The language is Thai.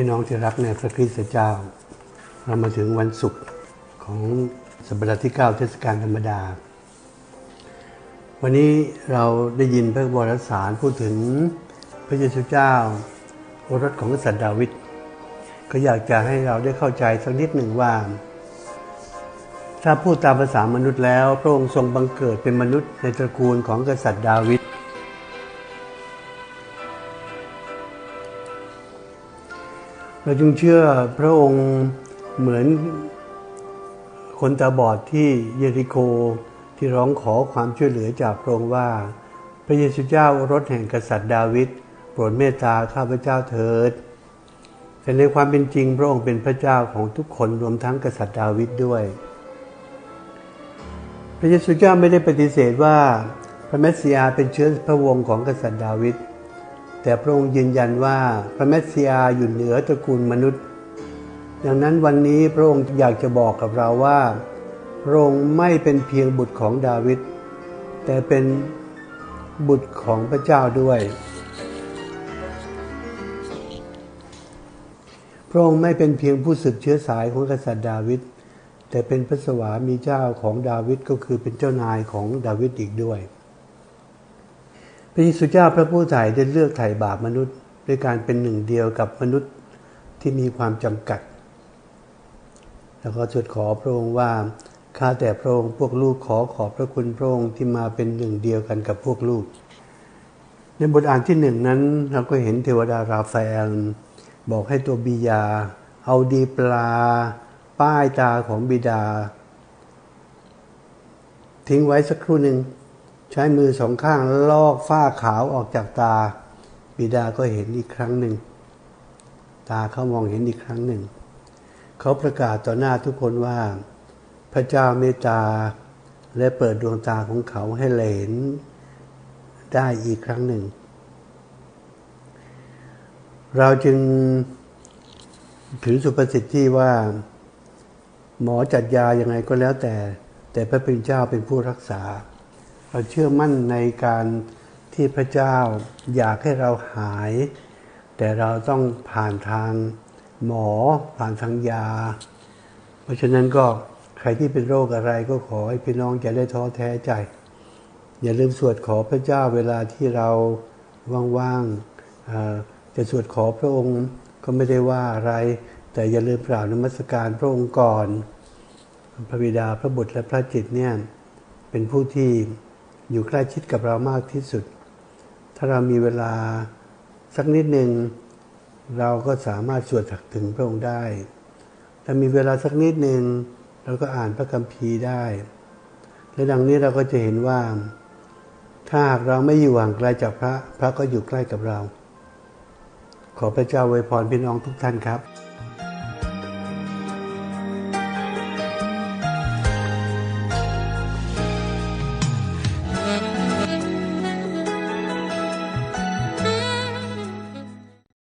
พี่น้องที่รักในพระคริสต์เจ้า เรามาถึงวันศุกร์ของสัปดาห์ที่ 9 เทศกาลธรรมดา วันนี้เราได้ยินพระวรสารพูดถึงพระเยซูเจ้าโอรสของกษัตริย์ดาวิดก็อยากจะให้เราได้เข้าใจสักนิดหนึ่งว่า ถ้าพูดตามภาษามนุษย์แล้ว พระองค์ทรงบังเกิดเป็นมนุษย์ในตระกูลของกษัตริย์ดาวิด เราจึงเชื่อพระองค์เหมือนคนตาบอดที่เยริโคที่ร้องขอความช่วยเหลือจากพระองค์ว่า พระเยซูเจ้ารถแห่งกษัตริย์ดาวิดโปรดเมตตาข้าพเจ้าเถิดแต่ในความเป็นจริงพระองค์เป็นพระเจ้าของทุกคนรวมทั้งกษัตริย์ดาวิดด้วย พระเยซูเจ้าไม่ได้ปฏิเสธว่าพระเมสสิอาเป็นเชื้อพระวงศ์ของกษัตริย์ดาวิด แต่พระองค์ยืนยันว่าพระเมสสิอาอยู่เหนือตระกูลมนุษย์ ดังนั้นวันนี้พระองค์อยากจะบอกกับเราว่า พระองค์ไม่เป็นเพียงบุตรของดาวิดแต่เป็นบุตรของพระเจ้าด้วย พระองค์ไม่เป็นเพียงผู้สืบเชื้อสายของกษัตริย์ดาวิดแต่เป็นพระสวามีเจ้าของดาวิดก็คือเป็นเจ้านายของดาวิดอีกด้วย ระเยซูเจ้าพระผู้ไถ่ได้เลือกไถ่บาปมนุษย์ด้วยการเป็นหนึ่งเดียวกับมนุษย์ที่มีความจำกัด แล้วก็จุดขอพระองค์ว่าข้าแต่พระองค์พวกลูกขอขอบพระคุณพระองค์ที่มาเป็นหนึ่งเดียวกันกับพวกลูก ในบทอ่านที่หนึ่งนั้นเราก็เห็นเทวดาราฟาเอลบอกให้ตัวบิยา เอาดีปลา ป้ายตาของบิดา ทิ้งไว้สักครู่หนึ่ง ใช้มือสองข้างลอกฝ้าขาวออกจากตา บิดาก็เห็นอีกครั้งหนึ่ง ตาเขามองเห็นอีกครั้งหนึ่ง เขาประกาศต่อหน้าทุกคนว่า พระเจ้าเมตตาและเปิดดวงตาของเขาให้เห็นได้อีกครั้งหนึ่ง เราจึงถือสุภาษิตที่ว่า หมอจัดยายังไงก็แล้วแต่ แต่พระเป็นเจ้าเป็นผู้รักษา เราเชื่อมั่นในการที่พระเจ้าอยากให้เราหาย แต่เราต้องผ่านทางหมอผ่านทางยา เพราะฉะนั้นก็ใครที่เป็นโรคอะไรก็ขอให้พี่น้องจะได้ท้อแท้ใจ อย่าลืมสวดขอพระเจ้าเวลาที่เราว่างๆจะสวดขอพระองค์ก็ไม่ได้ว่าอะไร แต่อย่าลืมกล่าวนมัสการพระองค์ก่อน พระบิดาพระบุตรและพระจิตเนี่ยเป็นผู้ที่ อยู่ใกล้ชิดกับเรามากที่สุด ถ้าเรามีเวลาสักนิดหนึ่งเราก็สามารถสวดถักถึงพระองค์ได้ถ้ามีเวลาสักนิดหนึ่งเราก็อ่านพระคัมภีร์ได้ และดังนี้เราก็จะเห็นว่า ถ้าหากเราไม่อยู่ห่างไกลจากพระ พระก็อยู่ใกล้กับเรา ขอพระเจ้าไวยพรพี่น้องทุกท่านครับ